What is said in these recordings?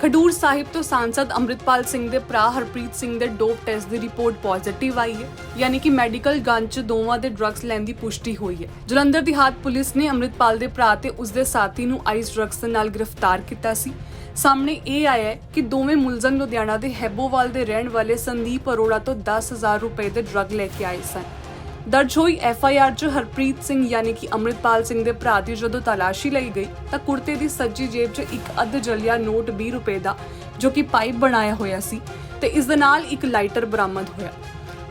ਖਡੂਰ ਸਾਹਿਬ ਤੋਂ ਸਾਂਸਦ ਅੰਮ੍ਰਿਤਪਾਲ ਸਿੰਘ ਦੇ ਭਰਾ ਹਰਪ੍ਰੀਤ ਸਿੰਘ ਦੇ ਡੋਪ ਟੈਸਟ ਦੀ ਰਿਪੋਰਟ ਪੋਜ਼ਿਟਿਵ ਆਈ ਹੈ, ਯਾਨੀ ਕਿ ਮੈਡੀਕਲ ਗਨ 'ਚ ਦੋਵਾਂ ਦੇ ਡਰੱਗਸ ਲੈਣ ਦੀ ਪੁਸ਼ਟੀ ਹੋਈ ਹੈ। ਜਲੰਧਰ ਦਿਹਾਤ ਪੁਲਿਸ ਨੇ ਅੰਮ੍ਰਿਤਪਾਲ ਦੇ ਭਰਾ ਤੇ ਉਸ ਦੇ ਸਾਥੀ ਨੂੰ ਆਈਸ ਡਰੱਗਸ ਦੇ ਨਾਲ ਗ੍ਰਿਫਤਾਰ ਕੀਤਾ ਸੀ। ਸਾਹਮਣੇ ਇਹ ਆਇਆ ਹੈ ਕਿ ਦੋਵੇਂ ਮੁਲਜ਼ਮ ਲੁਧਿਆਣਾ ਦੇ ਹੈਬੋਵਾਲ ਦੇ ਰਹਿਣ ਵਾਲੇ ਸੰਦੀਪ ਅਰੋੜਾ ਤੋਂ 10000 ਰੁਪਏ ਦੇ ਡਰੱਗ ਲੈ ਕੇ ਆਏ ਸਨ। ਦਰਜ ਹੋਈ ਐਫ ਆਈ ਆਰ 'ਚ ਹਰਪ੍ਰੀਤ ਸਿੰਘ ਯਾਨੀ ਕਿ ਅੰਮ੍ਰਿਤਪਾਲ ਸਿੰਘ ਦੇ ਭਰਾ ਦੀ ਜਦੋਂ ਤਲਾਸ਼ੀ ਲਈ ਗਈ ਤਾਂ ਕੁੜਤੇ ਦੀ ਸੱਜੀ ਜੇਬ 'ਚ ਇੱਕ ਅੱਧ ਜਲਿਆ ਨੋਟ 20 ਰੁਪਏ ਦਾ, ਜੋ ਕਿ ਪਾਈਪ ਬਣਾਇਆ ਹੋਇਆ ਸੀ ਤੇ ਇਸ ਦੇ ਨਾਲ ਇੱਕ ਲਾਈਟਰ ਬਰਾਮਦ ਹੋਇਆ।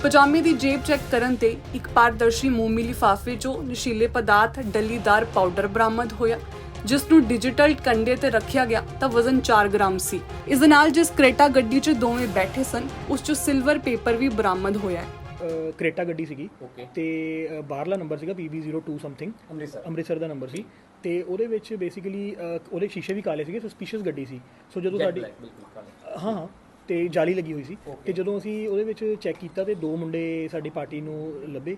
ਪਜਾਮੇ ਦੀ ਜੇਬ ਚੈੱਕ ਕਰਨ ਤੇ ਇੱਕ ਪਾਰਦਰਸ਼ੀ ਮੋਮੀ ਲਿਫਾਫੇ 'ਚੋਂ ਨਸ਼ੀਲੇ ਪਦਾਰਥ, ਡੱਲੀਦਾਰ ਪਾਊਡਰ ਬਰਾਮਦ ਹੋਇਆ, ਜਿਸ ਨੂੰ ਡਿਜੀਟਲ ਕੰਡੇ ਤੇ ਰੱਖਿਆ ਗਿਆ ਤਾਂ ਵਜ਼ਨ 4 ਗ੍ਰਾਮ ਸੀ। ਇਸ ਦੇ ਨਾਲ ਜਿਸ ਕ੍ਰੇਟਾ ਗੱਡੀ 'ਚ ਦੋਵੇਂ ਬੈਠੇ ਸਨ, ਉਸ 'ਚ ਸਿਲਵਰ ਪੇਪਰ ਵੀ ਬਰਾਮਦ ਹੋਇਆ ਹੈ। ਕ੍ਰੇਟਾ ਗੱਡੀ ਸੀਗੀ. ਤੇ ਅ, ਬਾਹਰਲਾ ਨੰਬਰ ਸੀਗਾ PB02 ਸਮਥਿੰਗ ਅੰਮ੍ਰਿਤਸਰ। ਅੰਮ੍ਰਿਤਸਰ ਦਾ ਨੰਬਰ ਸੀ। ਤੇ ਉਹਦੇ ਵਿੱਚ ਬੇਸਿਕਲੀ ਉਹਦੇ ਸ਼ੀਸ਼ੇ ਵੀ ਕਾਲੇ ਸੀਗੇ ਸਸਪੀਸ਼ੀਅਸ ਗੱਡੀ ਸੀ। ਸੋ ਜਦੋਂ ਸਾਡੀ black, ਬਿਲਕੁਲ ਕਾਲੇ। ਹਾਂ ਹਾਂ। ਤੇ ਜਾਲੀ ਲੱਗੀ ਹੋਈ ਸੀ. ਤੇ ਜਦੋਂ ਅਸੀਂ ਉਹਦੇ ਵਿੱਚ ਚੈੱਕ ਕੀਤਾ ਤੇ ਦੋ ਮੁੰਡੇ ਸਾਡੀ ਪਾਰਟੀ ਨੂੰ ਲੱਭੇ।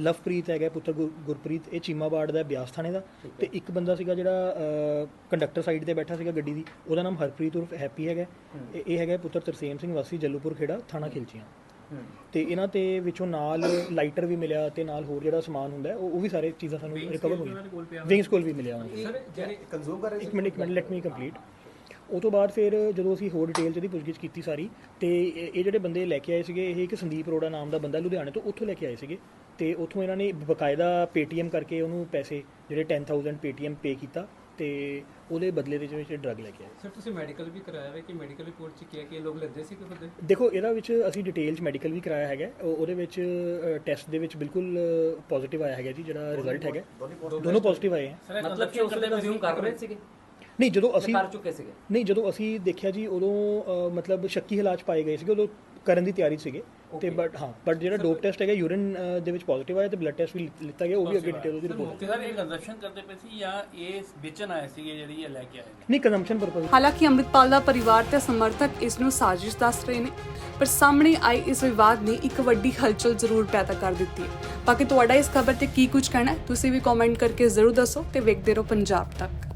ਲਵਪ੍ਰੀਤ ਹੈਗਾ ਪੁੱਤਰ ਗੁਰ- ਗੁਰਪ੍ਰੀਤ ਇਹ ਚੀਮਾਬਾੜ ਦਾ ਬਿਆਸ ਥਾਣੇ ਦਾ। ਤੇ ਇੱਕ ਬੰਦਾ ਸੀਗਾ ਜਿਹੜਾ ਕੰਡਕਟਰ ਸਾਈਡ ਤੇ ਬੈਠਾ ਸੀਗਾ ਗੱਡੀ ਦੀ ਉਹਦਾ ਨਾਮ ਹਰਪ੍ਰੀਤ ਉਰਫ ਹੈਪੀ ਹੈਗਾ ਇਹ- ਇਹ ਹੈਗਾ ਪੁੱਤਰ ਤਰਸੇਮ ਸਿੰਘ ਵਾਸੀ ਜੱਲੂਪੁਰ ਖੇੜਾ ਥਾਣਾ ਖਿਲਚੀਆਂ। ਤੇ ਇਹਨਾਂ ਤੇ ਵਿੱਚੋਂ ਨਾਲ ਲਾਈਟਰ ਵੀ ਮਿਲਿਆ ਤੇ ਨਾਲ ਹੋਰ ਜਿਹੜਾ ਸਮਾਨ ਹੁੰਦਾ ਉਹ ਉਹ ਵੀ ਸਾਰੇ ਚੀਜ਼ਾਂ ਸਾਨੂੰ ਰਿਕਵਰ ਹੋਈਆਂ ਵਿੰਗਸ ਕੋਲ ਵੀ ਮਿਲਿਆ ਸਰ ਜਿਹੜੇ ਕੰਜ਼ੂਮ ਕਰ ਰਹੇ ਇੱਕ ਮਿੰਟ ਇੱਕ ਮਿੰਟ ਲੈਟ ਮੀ ਕੰਪਲੀਟ ਉਹ ਤੋਂ ਬਾਅਦ ਫਿਰ ਜਦੋਂ ਅਸੀਂ ਹੋਰ ਡਿਟੇਲ ਚ ਇਹਦੀ ਪੁੱਛਗਿੱਛ ਕੀਤੀ ਸਾਰੀ ਤੇ ਇਹ ਜਿਹੜੇ ਬੰਦੇ ਲੈ ਕੇ ਆਏ ਸੀਗੇ ਇਹ ਇੱਕ ਸੰਦੀਪ ਅਰੋੜਾ ਨਾਮ ਦਾ ਬੰਦਾ ਲੁਧਿਆਣੇ ਤੋਂ ਉੱਥੋਂ ਲੈ ਕੇ ਆਏ ਸੀਗੇ। ਤੇ ਉੱਥੋਂ ਇਹਨਾਂ ਨੇ ਬਕਾਇਦਾ ਪੇਟੀਐਮ ਕਰਕੇ ਉਹਨੂੰ ਪੈਸੇ ਜਿਹੜੇ 10000 ਪੇਟੀਐਮ ਪੇ ਕੀਤਾ ਤੇ ਉਹਦੇ ਬਦਲੇ ਦੇ ਵਿੱਚ ਡਰੱਗ ਲੈ ਕੇ ਆਏ। ਸਰ ਤੁਸੀਂ ਮੈਡੀਕਲ ਵੀ ਕਰਾਇਆ ਹੈ ਕਿ ਮੈਡੀਕਲ ਰਿਪੋਰਟ ਚ ਕੀ ਹੈ ਕਿ ਇਹ ਲੋਕ ਲੈਂਦੇ ਸੀ ਕਿ ਖੁਦ ਦੇਖੋ ਇਹਦਾ ਵਿੱਚ ਅਸੀਂ ਡਿਟੇਲ ਚ ਮੈਡੀਕਲ ਵੀ ਕਰਾਇਆ ਹੈਗਾ ਉਹ- ਉਹਦੇ ਵਿੱਚ ਟੈਸਟ ਦੇ ਵਿੱਚ ਬਿਲਕੁਲ ਪੋਜ਼ਿਟਿਵ ਆਇਆ ਹੈਗਾ ਜੀ ਜਿਹੜਾ ਰਿਜ਼ਲਟ ਹੈਗਾ। ਦੋਨੋਂ ਪੋਜ਼ਿਟਿਵ ਆਏ ਹੈ ਮਤਲਬ ਕਿ ਉਸ ਵੇਲੇ ਰਿਜ਼ਿਊਮ ਕਰ ਰਹੇ ਸੀਗੇ? ਨਹੀਂ ਜਦੋਂ ਅਸੀਂ ਕਰ ਚੁੱਕੇ ਸੀਗੇ। ਨਹੀਂ ਜਦੋਂ ਅਸੀਂ ਦੇਖਿਆ ਜੀ ਉਦੋਂ ਅ, ਮਤਲਬ ਸ਼ੱਕੀ ਹਾਲਾਤ 'ਚ ਪਾਏ ਗਏ ਸੀਗੇ ਉਦੋਂ ਕਰਨ ਦੀ ਤਿਆਰੀ ਸੀਗੇ। ਤੇ ਬਟ ਹਾਂ ਬਟ ਜਿਹੜਾ ਡੋਪ ਟੈਸਟ ਹੈਗਾ ਯੂਰਿਨ ਦੇ ਵਿੱਚ ਪੋਜ਼ਿਟਿਵ ਆਇਆ ਤੇ ਬਲੱਡ ਟੈਸਟ ਵੀ ਲਿੱਤਾ ਗਿਆ ਉਹ ਵੀ ਅੱਗੇ ਡਿਟੇਲ ਉਹਦੀ ਰਿਪੋਰਟ ਸਰ ਇਹ ਕੰਜ਼ੰਪਸ਼ਨ ਕਰਦੇ ਪਏ ਸੀ ਜਾਂ ਇਹ ਵੇਚਣ ਆਏ ਸੀਗੇ ਜਿਹੜੀ ਇਹ ਲੈ ਕੇ ਆਏ ਨੇ? ਨਹੀਂ ਕੰਜ਼ੰਪਸ਼ਨ ਪਰਪਸ ਹਾਲਾਂਕਿ ਅੰਮ੍ਰਿਤਪਾਲ ਦਾ ਪਰਿਵਾਰ ਤੇ ਸਮਰਥਕ ਇਸ ਨੂੰ ਸਾਜ਼ਿਸ਼ ਦੱਸ ਰਹੇ ਨੇ ਪਰ ਸਾਹਮਣੇ ਆਏ ਇਸ ਵਿਵਾਦ ਨੇ ਇੱਕ ਵੱਡੀ ਹਲਚਲ ਜ਼ਰੂਰ ਪੈਦਾ ਕਰ ਦਿੱਤੀ ਹੈ। ਬਾਕੀ ਤੁਹਾਡਾ ਇਸ ਖਬਰ ਤੇ ਕੀ ਕੁਝ ਕਹਿਣਾ ਹੈ ਤੁਸੀਂ ਵੀ ਕਮੈਂਟ ਕਰਕੇ ਜ਼ਰੂਰ ਦੱਸੋ ਤੇ ਵੇਖਦੇ ਰਹੋ ਪੰਜਾਬ ਤੱਕ।